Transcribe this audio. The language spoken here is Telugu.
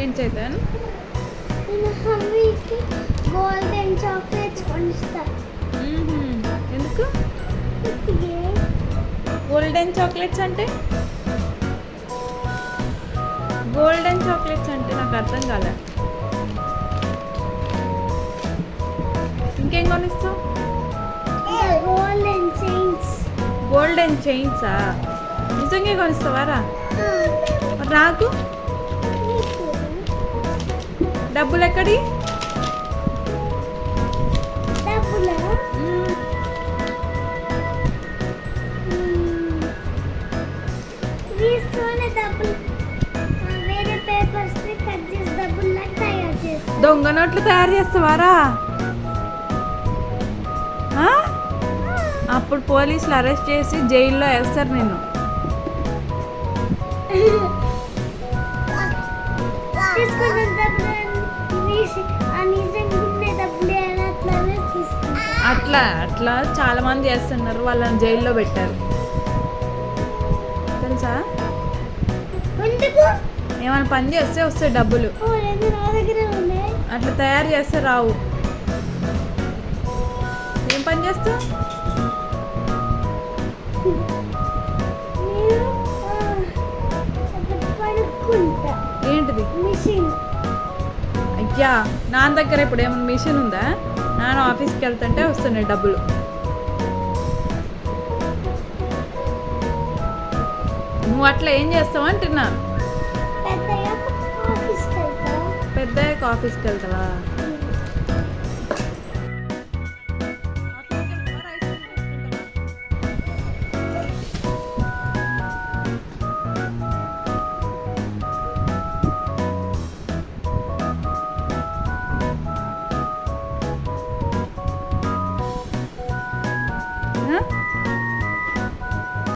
ఏం చేద్దాను హమ్మీకి గోల్డెన్ చాక్లెట్స్ ఎందుకు. గోల్డెన్ చాక్లెట్స్ అంటే? గోల్డెన్ చాక్లెట్స్ అంటే నాకు అర్థం కాలే. ఇంకేం కొనిస్తావు? గోల్డెన్ చైన్స్ గోల్డెన్ చైన్సా నిజంగా కొనిస్తావారా మరి నాకు తయారు చేస్తా. దొంగ నోట్లు తయారు చేస్తావారా? అప్పుడు పోలీసులు అరెస్ట్ చేసి జైల్లో వేస్తారు నిన్ను. అట్లా అట్లా చాలా మంది చేస్తున్నారు. వాళ్ళని జైల్లో పెట్టారు. తెలుసా? ఏమైనా పని చేస్తే వస్తాయి డబ్బులు. అట్లా తయారు చేస్తే రావు. ఏం పని చేస్తావు? ఏంటిది? మిషన్. అయ్యా నాన్న దగ్గర ఇప్పుడు ఏమైనా మిషన్ ఉందా? నాన్న ఆఫీస్కి వెళ్తుంటే వస్తున్నాయి డబ్బులు. నువ్వు అట్లా ఏం చేస్తావు అంటున్నా? పెద్దయ్యాక ఆఫీస్కి వెళ్తావా?